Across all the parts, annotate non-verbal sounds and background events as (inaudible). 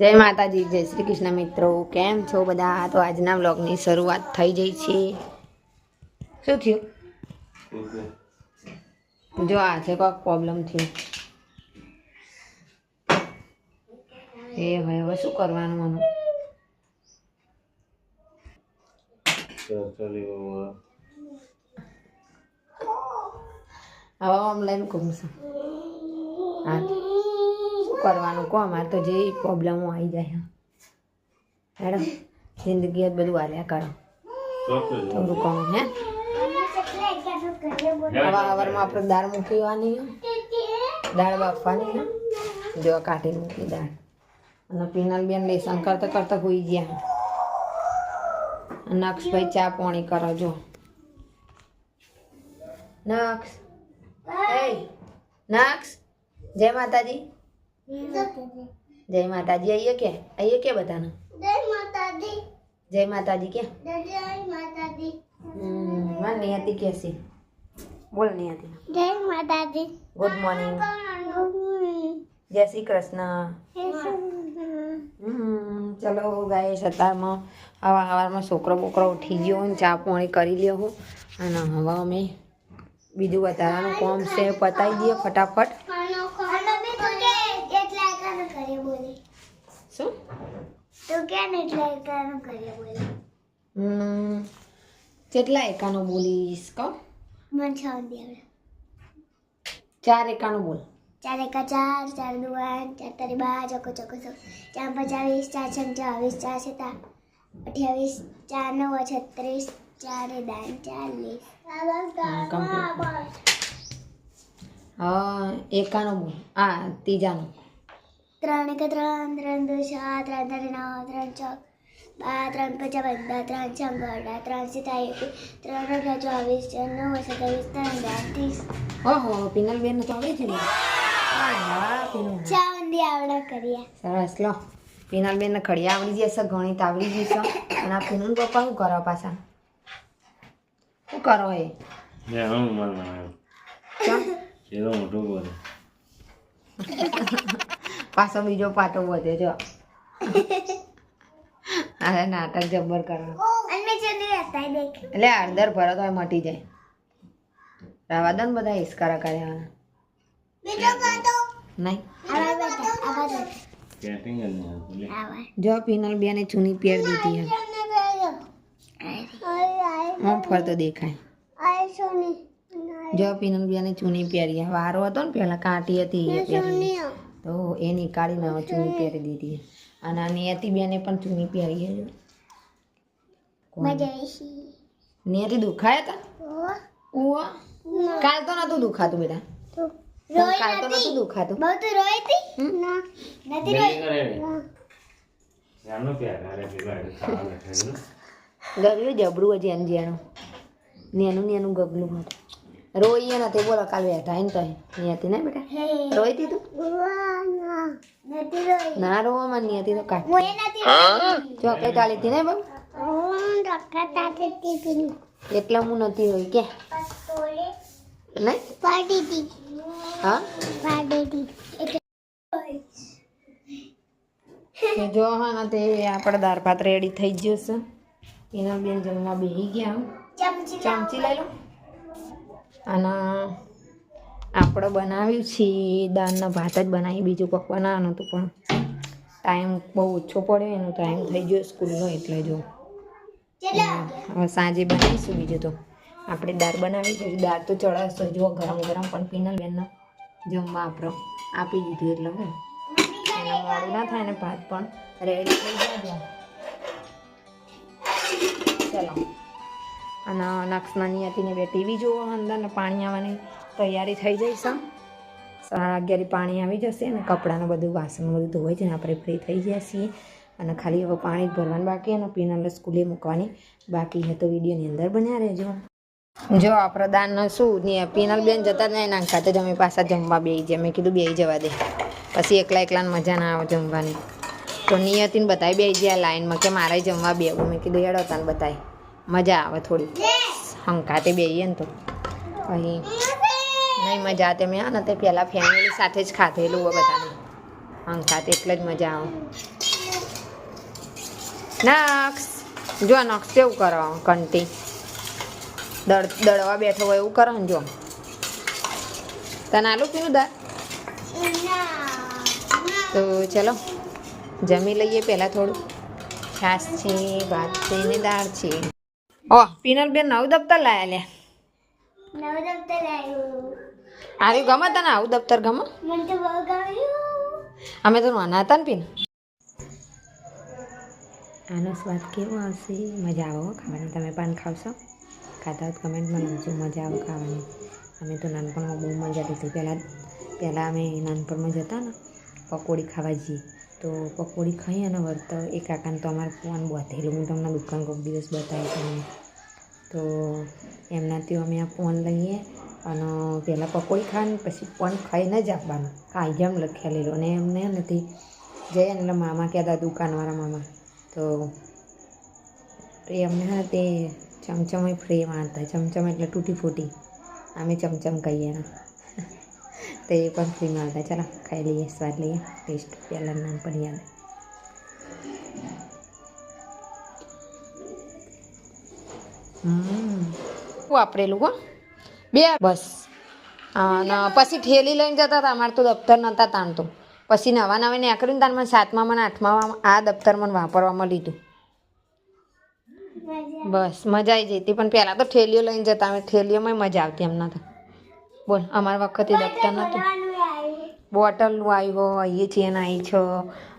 જય માતાજી, જય શ્રી કૃષ્ણ મિત્રો. કેમ છો બધા? તો આજના વ્લોગની શરૂઆત થઈ જઈ છે. શું થયું? જો, આ છે કોઈક પ્રોબ્લેમ થયો. એ હવે હવે શું કરવાનું આનું? હવે ઓનલાઈન ઘૂમશું. હા. શું કરવાનું? કહો અમારે તો જે પ્રોબ્લેમો આવી જાય. મેડમ જિંદગી જ બધું હાલ્યા કરો. થોડું કહું હે? હવા હવારમાં આપણે દાળ મૂકીવાની દાળ બાફવાની જો કાઢી મૂકી દાળ. અને પીનલ બેન લેસન કરતા કરતા હોઈ ગયા. નક્ષભાઈ ચા પાણી કરો જો. નક્ષ નક્ષ જય માતાજી. જય માતાજી, આઈએ કે? આઈએ કે બધાને? જય માતાજી કે? હમ, માં નિયતિ કેસી બોલ નિયતિ જય માતાજી ગુડ મોર્નિંગ જય શ્રી કૃષ્ણ. હમ, ચલો ગાય સતારમાં હવા હવારમાં છોકરો બોકરો ઉઠી ગયો ને ચા પાણી કરી લ્યો હું. અને હવે અમે બીજું વધારાનું કોમ છે પતાવી દઈએ ફટાફટ. શું? હમ કેટલા એકાનો બોલીશ કહો ચાર એકાનો બોલ. ચાર એકા ચાર ચાર દુવાન ચાર તારી બાર ચોકો ચોકો ચોકો ચાર પચાવીસ ચાર છ ચોવીસ ચાર છતા અઠ્યાવીસ ચાર નવ છત્રીસ ચાર દાન ચાલીસ હા એકાનો બોલ. આ ત્રીજાનો. ત્રણ એક ત્રણ ત્રણ દો છ ત્રણ ત્રણ નવ ત્રણ છ બાર ત્રણ પચાસ પંદર ત્રણ છ અઢાર ત્રણ સીતા એકવીસ ત્રણ અઢાર ચોવીસ નવ સત્યાવીસ ત્રણ અઢાર ત્રીસ ઓહો પિનલ બેન તો આવડે છે ને. ચાંદી આવડા કર્યા સરસ લો. પિનલ બેન ખડિયા આવડી જશે ગણિત આવડી જશે અને આ પિનલ પપ્પા શું કરો પાછા? શું કરો એ? ચમ? (laughs) પાછો બીજો પાટો વધે જો. અરે નાટક જબ્બર કરો અને ચંદી હતા દેખ. એટલે હળદર ભરો તો મટી જાય. રવા દો ને બધા હિસ્કારા કર્યા નહીં. આવા બેટા આવા બેટા આવા. જો પીનલ બેને ચૂની પહેર દીધી હું. ફરતો દેખાય. જો પીનલ બેને ચૂની પહેરી. વારો હતો ને પેલા કાંટી હતી એ પહેરી. તો એ નીકાળીને હવે ચૂની પહેરી દીધી અને આની નિયતિ બેને પણ ચૂની પહેરી હે જો. દુખાય દુખાયા હતા કાલ તો નતું દુખાતું બેટા. કાલ તો નતું દુખાતું. બહુ તો રોઈ હતી? ના. નથી રોઈ. ગગલું જબરું હજી એનું જેનું. નેનું નેનું ગગલું હતું. રોઈએ નથી બોલો કાલ બેઠા ને તો નિયતિ ને બેટા? રોઈ દીધું? ના નથી રોઈ ના નિયતિ તો રોઈ. ચોકલેટ આલી હતી ને બહુ? હતી એટલે હું નથી રોઈ કે? નહીં? પાડી હતી હા? પાડી હતી એટલે તો જો હા ને તે આપણે દાળ ભાત રેડી થઈ ગયું છે. એના બેન જમવા બેસી ગયા ચમચી ચમચી લઈ લો. અને આપણે બનાવ્યું છે, દાળના ભાત જ બનાવી બીજું કોક બનાવવાનું હતું, પણ ટાઈમ બહુ ઓછો પડ્યો, એનો ટાઈમ થઈ ગયો સ્કૂલનો એટલે જો. હવે સાંજે બનાવીશું બીજું તો. આપણે દાળ બનાવી છે દાળ તો ચડાવશો જુઓ ગરમ ગરમ પણ પીનલ બેનનો જમવા આપણે આપી દીધું એટલે હવે. મોડું ના થાય ને ભાત પણ રેડી થઈ જાય ચલો. અને નાક્ષનાની હતી ને બે ટીવી જોવો અંદર પાણી આવવાની તૈયારી થઈ જઈશ સાડા અગિયારે પાણી આવી જશે અને કપડાનું બધું વાસણ બધું ધોવાઈ છે ને આપણે ફ્રી થઈ ગયા છીએ. અને ખાલી હવે પાણી ભરવાનું બાકી અને પીનલ સ્કૂલે મૂકવાની બાકી હતો વિડીયોની અંદર બન્યા રહેજો. જો આ પ્રદાન શું, ને પીનલ બેન જતા જ નહીં ખાતે જમી પાછા જમવા બે જાય મેં કીધું બે જવા દે. પછી એકલા એકલાને મજા ના આવે જમવાની. તો નિયતિને બતાવી બે જ્યાં લાઈનમાં કે મારે જમવા બેવું મેં કીધું હેડો તને બતાવી મજા આવે થોડી હંકાતે બેહીએ ને તો. અહીં નહીં મજા આવે મેં ને તે પહેલાં ફેમિલી સાથે જ ખાધેલું હોય બધાને. હંકાતે એટલે જ મજા આવે. નક્ષ જો નક્ષ કેવું કરો કંટી દળ દળવા બેઠો હોય એવું કરો ને જો. તને આલું પીનું દાળ? તો ચલો જમી લઈએ પહેલાં થોડું. છાશ છે ભાત છે ને દાળ છે. ઓ પીનલ બેન નવું દફતર લાયા લે. નવું દફતર આવ્યું આર્યું ગમે તને આવું દફતર ગમે? મને તો બહુ ગમ્યું. અમે તો નાના હતા ને પીન. આનો સ્વાદ કેવો આવશે? મજા આવે ખાવાની. તમે પણ ખાવશો? ખાતા હોય કમેન્ટમાં લખજો મજા આવે ખાવાની. અમે તો નાનપણમાં બહુ મજા લીધી. પહેલાં પહેલાં અમે નાનપણમાં જતા ને. પકોડી ખાવા જઈએ. તો પકોડી ખાઈ અને વર્ત એ કાકાને તો અમારે ફોન બાંધેલું. હું તમને દુકાન કોઈક દિવસ બતાવી તમને. તો એમનાથી અમે આ ફોન લઈએ અને પહેલાં પકોડી ખાને પછી ફોન ખાઈને જ આપવાનું. કાયમ લખેલેલો અને એમને નથી જઈએ એટલે મામા કહેતા દુકાનવાળા મામા. તો એ અમને તે ચમચમ ફ્રીમાં હતા ચમચમ એટલે તૂટી ફૂટી. અમે ચમચમ કહીએ ને તો એ પણ ફ્રીમાં હતા ચાલો ખાઈ લઈએ સ્વાદ લઈએ ટેસ્ટ પહેલાં નાનપણ યાદ વાપરેલું હો બે બસ અને પછી ઠેલી લઈને જતા હતા અમારે તો દફતર નહોતા તાણતો પછી નવા નવા ને ને તાર મને સાતમા મને આઠમા આ દફતર મને વાપરવામાં લીધું બસ મજા આવી જતી પણ પહેલાં તો ઠેલીઓ લઈને જતા અમે ઠેલીઓમાં મજા આવતી એમના તો બોલ અમારા વખતે દફતર નહોતું. બોટલનું આવ્યું અહીંયા ચેન આવી છો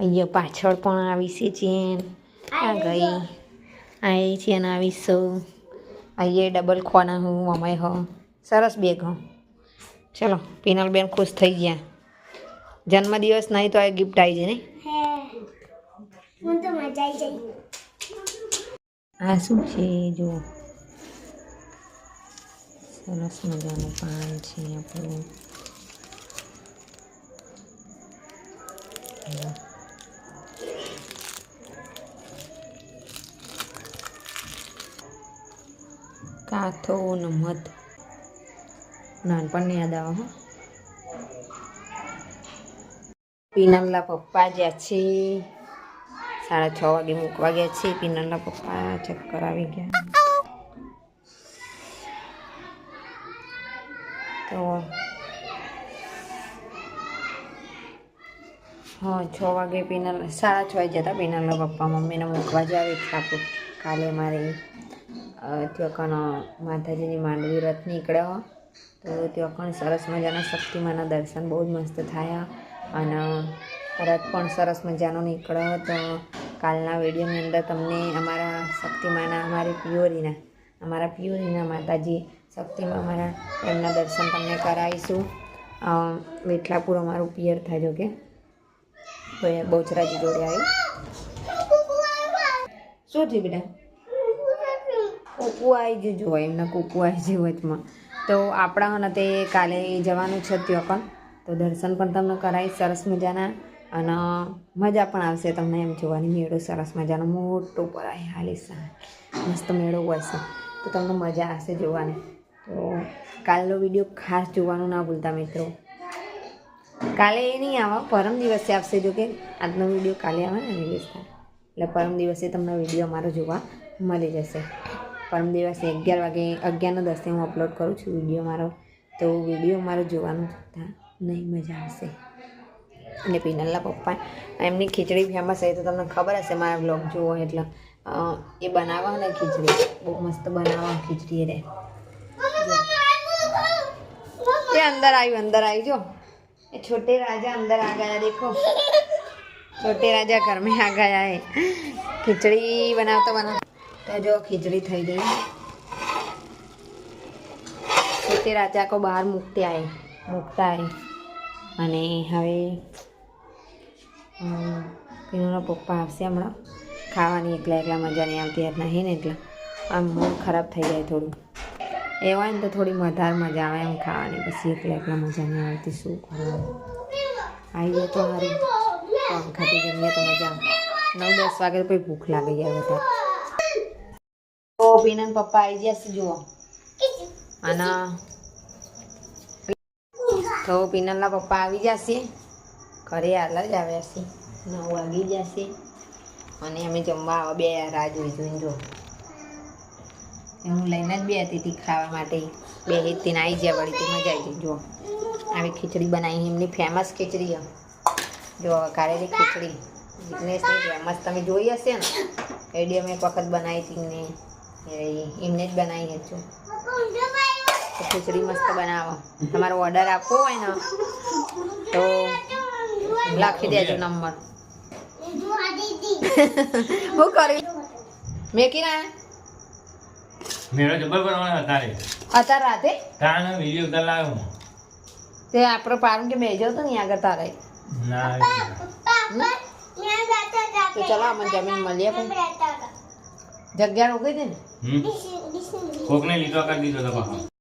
અહીંયા પાછળ પણ આવી છે ચેન. આ ગઈ? આ એ ચેન આવી છો. અહીંયા ડબલ ખોના હું અમાય હો. સરસ બેગ હો. ચલો પિનલબેન ખુશ થઈ ગયા. જન્મદિવસ નહીં તો આ ગિફ્ટ આવી જાય ને? હે. આવી આ શું છે જો સરસ મજાનું પાન છે આપણું કાથો ને મધ નાનપણની યાદ આવે હો પીનલના પપ્પા જ્યાં છે સાડા છ વાગે મૂકવા ગયા છે પીનલના પપ્પા ચક્કર આવી ગયા તો હા છ વાગે પીનલ સાડા છ વાગે જતા પીનલના પપ્પા મમ્મીને મૂકવા જ આવે કાલે મારે અ, ત્યાં કણ માતાજીની માંડવી રથ નીકળ્યો. તો ત્યાં કણ સરસ મજાના શક્તિમાના દર્શન બહુ જ મસ્ત થયા અને રથ પણ સરસ મજાનો નીકળ્યો તો કાલના વિડીયોની અંદર તમને અમારા શક્તિમાના અમારી પિયોરીના અમારા પિયોરીના માતાજી શક્તિમાં અમારા એમના દર્શન તમને કરાવીશું. વેઠલાપુર અમારું પિયર થાય જો કે. બહુચરાજી જોડે આવી. શું થયું બેટા? કૂકુ આવી જજો, એમના કૂકુ આવી જવું વચમાં. તો આપણા અને તે કાલે જવાનું છે ત્યાં પણ. તો દર્શન પણ તમને કરાવીશ, સરસ મજાના. અને, મજા પણ આવશે તમને એમ જોવાની. મેળો સરસ મજાનો, મોટો પરાય હાલી મસ્ત મેળો હોય છે. તો તમને મજા આવશે જોવાની. તો કાલનો વીડિયો ખાસ જોવાનું ના ભૂલતા મિત્રો. કાલે એ નહીં આવે, પરમ દિવસે આવશે જો કે આજનો વીડિયો કાલે આવે ને રિલીઝ એટલે પરમ દિવસે તમને વીડિયો અમારો જોવા મળી જશે. પરમ દિવસે અગિયાર વાગે, અગિયારનો દસે હું અપલોડ કરું છું વીડિયો મારો. તો વીડિયો મારો જોવાનું થતાં નહીં મજા આવશે. અને પિનલના પપ્પા, એમની ખીચડી ફેમસ છે, તો તમને ખબર હશે મારા બ્લોગ જુઓ એટલે એ બનાવવા ને ખીચડી. બહુ મસ્ત બનાવવા ખીચડી રે એ અંદર આવ્યું, અંદર આવી, જો. એ છોટે રાજા અંદર આ ગયા, દેખો. છોટે રાજા ઘર મેં આ ગયા હે ખીચડી બનાવતો બનાવ તો જો ખીચડી થઈ ગઈ. છોટે રાજા કો બહાર મૂકતે આવે મૂકતા આવે અને હવે એનો પપ્પા આવશે હમણાં. ખાવાની એકલા એકલા મજા નહીં આવતી યાદ નહીં ને એટલે. આમ મૂડ ખરાબ થઈ જાય થોડું. એ હોય ને તો થોડી વધારે મજા આવે એમ ખાવાની. પછી એકલા એકલા મજા નહીં આવતી શું કરવાનું. આવી જાય તો સારું કોણ ખાતી જમીએ તો મજા નવ દસ વાગે કોઈ ભૂખ લાગી જાય બધા તો પીનન પપ્પા આવી જશે જુઓ. અને તો પીનલના પપ્પા આવી જશે ઘરે હાલ જ આવ્યા છે. નવ વાગી જશે અને અમે જમવા આવા બે રાહ જોઈ જોઈને જો. હું લઈને જ બે હતી ખાવા માટે બે હેતીને આવી ગયા વળી તે મજા આવી ગઈ જો આવી ખીચડી બનાવી એમની ફેમસ ખીચડી છે. જો કારેલી ખીચડી જીગ્નેશની ફેમસ તમે જોઈ હશે ને એડી અમે એક વખત બનાવી હતી ને એ એમને જ બનાવી તો ખીચડી મસ્ત બનાવો. તમારો ઓર્ડર આપવો હોય ને તો લખી દેજો નંબર (laughs) હું કરી મેકી ના મેળો જબર બનાવવાનો અત્યારે. અત્યારે રાતે? તાનો વીડિયો ઉતાર લાવ્યો હું. તે આપણો પારણ કે બેસી જાવ તો નહીં આગળ તારે. ના તો ચલો અમને જમીન મળીએ પણ જગ્યા રોકી દે ને? કોકને લીધો કરી દીધો તો